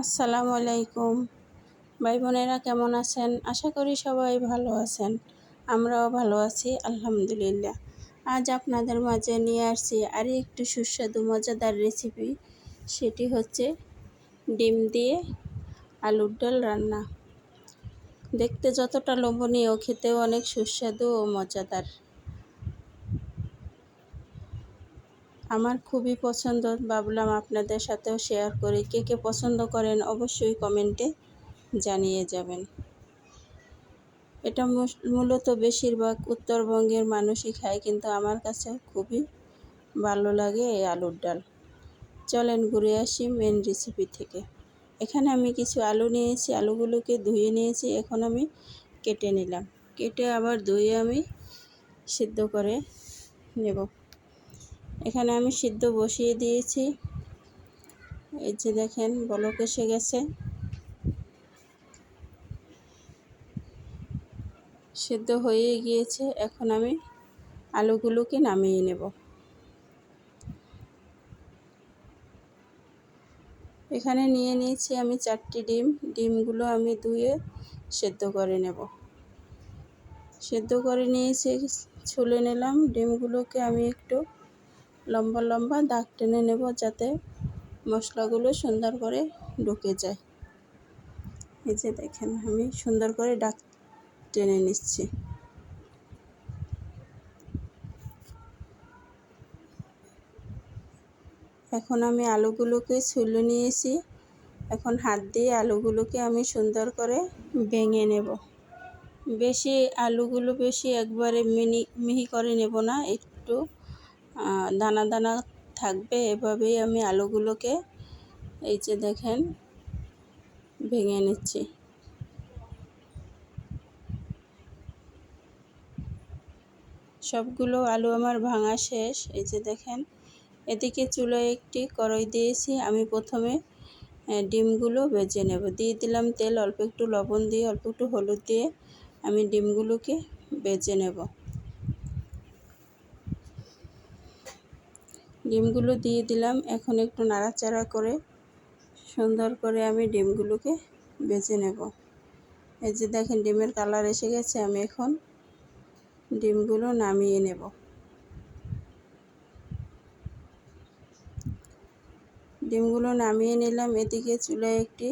আসসালামু আলাইকুম। ভাই বোনেরা কেমন আছেন? আশা করি সবাই ভালো আছেন। আমরাও ভালো আছি, আলহামদুলিল্লাহ। আজ আপনাদের মাঝে নিয়ে আসছি আরও একটু সুস্বাদু, মজাদার রেসিপি সেটি হচ্ছে ডিম দিয়ে আলুর ডাল রান্না। দেখতে যতটা লোভনীয়, খেতেও অনেক সুস্বাদু ও মজাদার। আমার খুবই পছন্দ। ভাবলাম আপনাদের সাথেও শেয়ার করি। কে কে পছন্দ করেন অবশ্যই কমেন্টে জানিয়ে যাবেন। এটা মূলত বেশিরভাগ উত্তরবঙ্গের মানুষই খায়, কিন্তু আমার কাছে খুবই ভালো লাগে এই আলুর ডাল। চলেন ঘুরে আসি মেন রেসিপি থেকে। এখানে আমি কিছু আলু নিয়েছি, আলুগুলোকে ধুয়ে নিয়েছি, এখন আমি কেটে নিলাম। কেটে আবার ধুয়ে আমি সিদ্ধ করে নেব। এখানে আমি সিদ্ধ বসিয়ে দিয়েছি। এই যে দেখেন, বলক এসে গেছে। সিদ্ধ হয়ে গিয়েছে। এখন আমি আলুগুলোকে নামিয়ে নেব। এখানে নিয়ে নিয়েছি আমি চারটি ডিম। ডিমগুলো আমি ধুয়ে সেদ্ধ করে নেব। সেদ্ধ করে নিয়েছি, ছুলে নিলাম। ডিমগুলোকে আমি একটু লম্বা লম্বা দাগ টেনে নেব যাতে মশলাগুলো সুন্দর করে ঢুকে যায়। এই যে দেখেন, আমি সুন্দর করে ডাক টেনে নিচ্ছি। এখন আমি আলুগুলোকে ছুলে নিয়েছি। এখন হাত দিয়ে আলুগুলোকে আমি সুন্দর করে ভেঙে নেব। বেশি আলুগুলো বেশি একবারে মিনি, মিহি করে নেব না, একটু দানা দানা থাকবে। এভাবেই আমি আলুগুলোকে এই যে দেখেন, ভেঙে নিচ্ছি। সবগুলো আলু আমার ভাঙা শেষ। এই যে দেখেন, এদিকে চুলোয় একটি কড়াই দিয়েছি। আমি প্রথমে ডিমগুলো ভেজে নেব। দিয়ে দিলাম তেল, অল্প একটু লবণ দিয়ে, অল্প একটু হলুদ দিয়ে আমি ডিমগুলোকে ভেজে নেব। ডিমগুলো দিয়ে দিলাম। এখন একটু নাড়াচাড়া করে সুন্দর করে আমি ডিমগুলোকে বেছে নেব। এই যে দেখেন ডিমের কালার এসে গেছে, আমি এখন ডিমগুলো নামিয়ে নেব। ডিমগুলো নামিয়ে নিলাম। এদিকে চুলায় একটি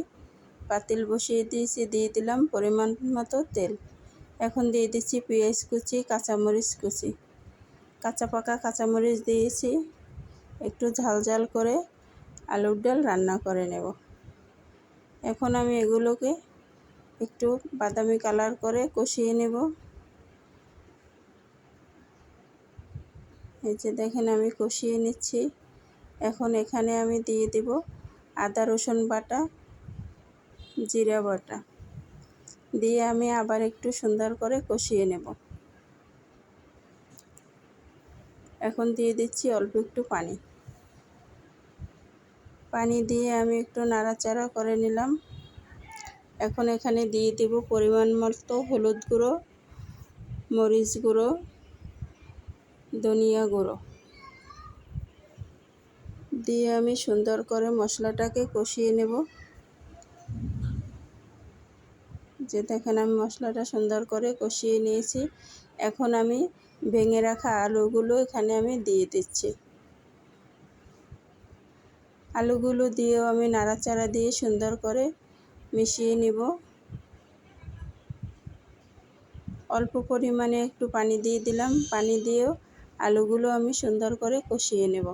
পাতিল বসিয়ে দিয়েছি, দিয়ে দিলাম পরিমাণ মতো তেল। এখন দিয়ে দিচ্ছি পেঁয়াজ কুচি, কাঁচামরিচ কুচি। কাঁচা পাকা কাঁচামরিচ দিয়েছি। একটু ঝাল ঝাল করে আলুর ডাল রান্না করে নেব। এখন আমি এগুলোকে একটু বাদামি কালার করে কষিয়ে নেব। এই যে দেখেন আমি কষিয়ে নিচ্ছি। এখন এখানে আমি দিয়ে দেব আদা, রসুন বাটা, জিরা বাটা। দিয়ে আমি আবার একটু সুন্দর করে কষিয়ে নেব। এখন দিয়ে দিচ্ছি অল্প একটু পানি। পানি দিয়ে আমি একটু নাড়াচাড়া করে নিলাম। এখন এখানে দিয়ে দেব পরিমাণ মতো হলুদ গুঁড়ো, মরিচ গুঁড়ো, ধনিয়া গুঁড়ো। দিয়ে আমি সুন্দর করে মশলাটাকে কষিয়ে নেব। যে দেখেন আমি মশলাটা সুন্দর করে কষিয়ে নিয়েছি। এখন আমি ভেঙে রাখা আলুগুলো এখানে আমি দিয়ে দিচ্ছি। আলুগুলো দিয়েও আমি নাড়াচাড়া দিয়ে সুন্দর করে মিশিয়ে নিব। অল্প পরিমাণে একটু পানি দিয়ে দিলাম। পানি দিয়েও আলুগুলো আমি সুন্দর করে কষিয়ে নেব।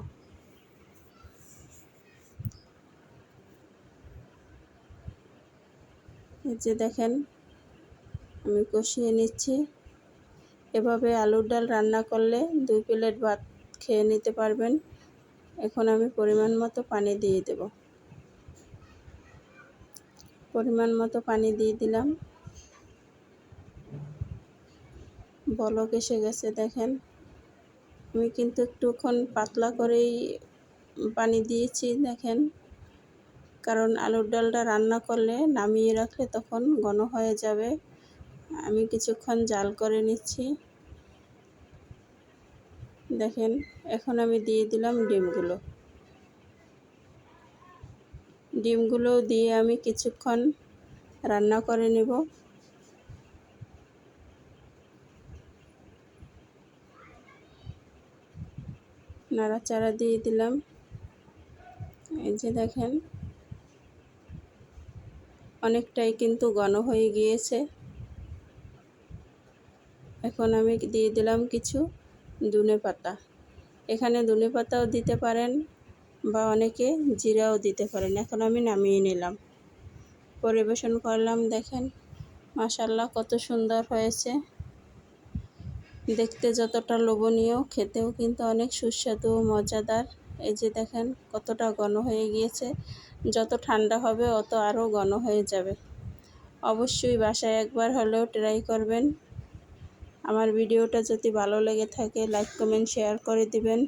যে দেখেন, আমি কষিয়ে নিচ্ছি। এভাবে আলুর ডাল রান্না করলে দুই প্লেট ভাত খেয়ে নিতে পারবেন। এখন আমি পরিমাণ মতো পানি দিয়ে দেব। পরিমাণ মতো পানি দিয়ে দিলাম। বলক এসে গেছে, দেখেন। আমি কিন্তু একটুক্ষণ পাতলা করেই পানি দিয়েছি, দেখেন। কারণ আলুর ডালটা রান্না করলে নামিয়ে রাখলে তখন ঘন হয়ে যাবে। আমি কিছুক্ষণ জাল করে নিচ্ছি। দেখেন, এখন আমি দিয়ে দিলাম ডিমগুলো। ডিমগুলো দিয়ে আমি কিছুক্ষণ রান্না করে নেব। নাড়াচাড়া দিয়ে দিলাম। এই যে দেখেন, অনেকটাই কিন্তু ঘন হয়ে গিয়েছে। এখন আমি দিয়ে দিলাম কিছু দুনে পাতা। এখানে দুনে পাতাও দিতে পারেন বা অনেকে জিরাও দিতে পারেন। এখন আমি নামিয়ে নিলাম। পরিবেশন করলাম, দেখেন। মাসাল্লাহ কত সুন্দর হয়েছে। দেখতে যতটা লোভনীয়, খেতেও কিন্তু অনেক সুস্বাদু ও মজাদার। এই যে দেখেন, কতটা ঘন হয়ে গিয়েছে। যত ঠান্ডা হবে, অত আরও ঘন হয়ে যাবে। অবশ্যই বাসায় একবার হলেও ট্রাই করবেন। আমার ভিডিওটা যদি ভালো লেগে থাকে লাইক কমেন্ট শেয়ার করে দিবেন।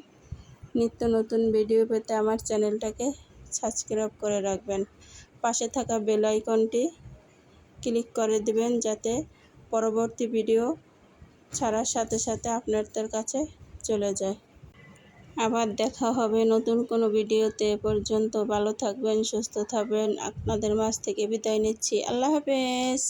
নিত্য নতুন ভিডিও পেতে আমার চ্যানেলটাকে সাবস্ক্রাইব করে রাখবেন। পাশে থাকা বেল আইকনটি ক্লিক করে দিবেন, যাতে পরবর্তী ভিডিও ছাড়ার সাথে সাথে আপনাদের কাছে চলে যায়। আবার দেখা হবে নতুন কোনো ভিডিওতে পর্যন্ত ভালো থাকবেন, সুস্থ থাকবেন। আপনাদের মাছ থেকে বিদায় নিচ্ছি। আল্লাহ হাফেজ।